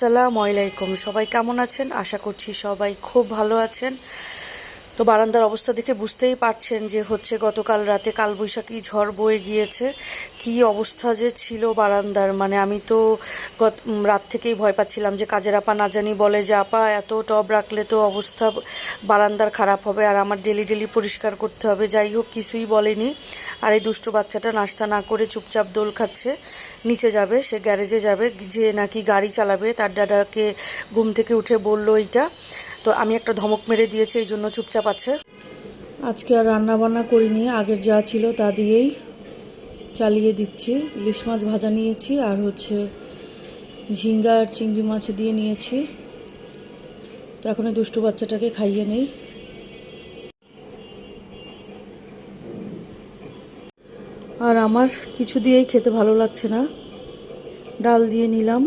আসসালামু আলাইকুম। সবাই কেমন আছেন? আশা করছি সবাই খুব ভালো আছেন। তো বারান্দার অবস্থা দেখে বুঝতেই পারছেন যে হচ্ছে গতকাল রাতে কালবৈশাখী ঝড় বয়ে গিয়েছে। কি অবস্থা যে ছিল বারান্দার? মানে আমি তো গত রাত থেকেই ভয় পাচ্ছিলাম যে কাজের আপা না জানি বলে যে, আপা, এত টব রাখলে তো অবস্থা বারান্দার খারাপ হবে আর আমার ডেলি ডেলি পরিষ্কার করতে হবে। যাই হোক, কিছুই বলেনি। আর এই দুষ্টু বাচ্চাটা নাস্তা না করে চুপচাপ দোল খাচ্ছে। নিচে যাবে, সে গ্যারেজে যাবে যে নাকি গাড়ি চালাবে। তার দাদাকে ঘুম থেকে উঠে বলল এইটা। তো আমি একটা ধমক মেরে দিয়েছি, এই জন্য চুপচাপ আছে। আজকে আর রান্না বান্না করিনি, আগের যা ছিল তা দিয়েই চালিয়ে দিচ্ছি। ইলিশ মাছ ভাজা নিয়েছি, আর হচ্ছে ঝিঙ্গা আর চিংড়ি মাছ দিয়ে নিয়েছি। তো এখন দুষ্টু বাচ্চাটাকে খাইয়ে নেই। আর আমার কিছু দিয়েই খেতে ভালো লাগছে না। ডাল দিয়ে নিলাম,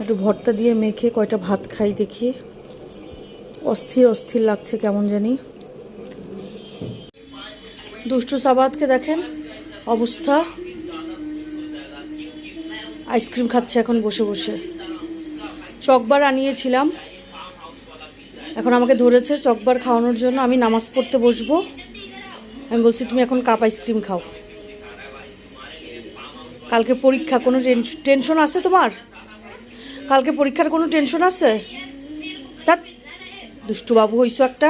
একটু ভর্তা দিয়ে মেখে কয়টা ভাত খাই দেখি। অস্থির অস্থির লাগছে কেমন জানি। দুষ্টু সাবাদকে দেখেন, অবস্থা। আইসক্রিম খাচ্ছে এখন বসে বসে। চকবার আনিয়েছিলাম। এখন আমাকে ধরেছে চকবার খাওয়ানোর জন্য, আমি নামাজ পড়তে বসবো। আমি বলছি, তুমি এখন কাপ আইসক্রিম খাও। কালকে পরীক্ষা, কোনো টেন- টেনশন আছে তোমার? কালকে পরীক্ষার কোনো টেনশন আছে? তা দুষ্টু বাবু হইছো একটা।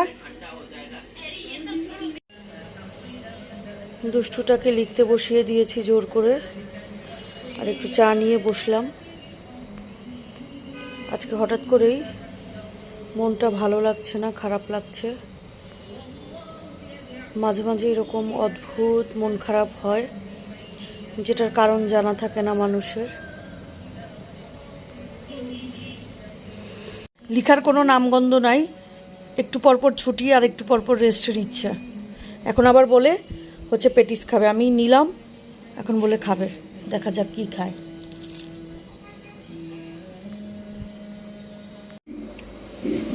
দুষ্টুটাকে লিখতে বসিয়ে দিয়েছি জোর করে। আর একটু চা নিয়ে বসলাম। আজকে হঠাৎ করেই মনটা ভালো লাগছে না, খারাপ লাগছে। মাঝে মাঝে এরকম অদ্ভুত মন খারাপ হয়, যেটার কারণ জানা থাকে না মানুষের। লিখার কোনো নামগন্ধ নাই। একটু পরপর ছুটি আর একটু পরপর রেস্টের ইচ্ছা। এখন আবার বলে, হচ্ছে পেটিস খাবে। আমি নিলাম, এখন বলে খাবে। দেখা যাক কি খায়।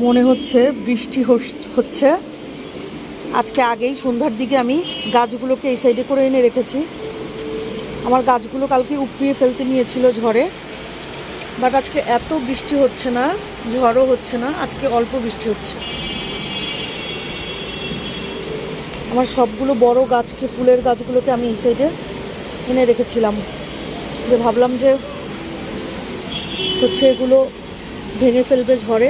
মনে হচ্ছে বৃষ্টি হচ্ছে। আজকে আগেই সন্ধ্যার দিকে আমি গাছগুলোকে এই সাইডে করে এনে রেখেছি। আমার গাছগুলো কালকে উপড়িয়ে ফেলতে নিয়েছিল ঝড়ে। বাট আজকে এত বৃষ্টি হচ্ছে না, ঝড়ও হচ্ছে না, আজকে অল্প বৃষ্টি হচ্ছে। আমার সবগুলো বড় গাছকে, ফুলের গাছগুলোকে আমি এই সাইডে এনে রেখেছিলাম। যে ভাবলাম যে হচ্ছে এগুলো ভেঙে ফেলবে ঝড়ে।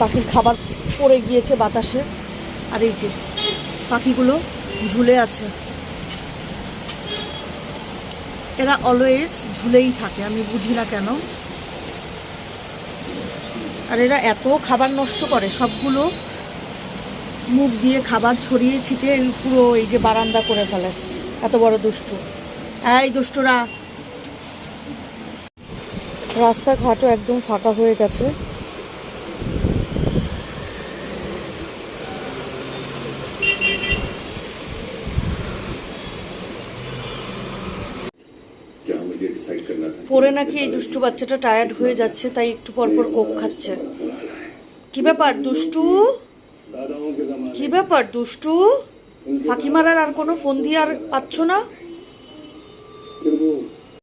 পাখির খাবার পড়ে গিয়েছে বাতাসে। আর এই যে পাখিগুলো ঝুলে আছে। এরা অলওয়েজ ঝুলেই থাকে, আমি বুঝি না কেন। আর এরা এত খাবার নষ্ট করে, সবগুলো মুখ দিয়ে খাবার ছড়িয়ে ছিটিয়ে পুরো এই যে বারান্দা করে ফেলে। এত বড় দুষ্টু। এই দুষ্টুরা। রাস্তাঘাটও একদম ফাঁকা হয়ে গেছে। পরে নাকি এই দুষ্টু বাচ্চাটা টায়ার্ড হয়ে যাচ্ছে, তাই একটু পর পর কোক খাচ্ছে। কি ব্যাপার দুষ্টু? কি ব্যাপার দুষ্টু? ফাঁকি মারার আর কোনো ফোন দিয়ে আর পাচ্ছ না?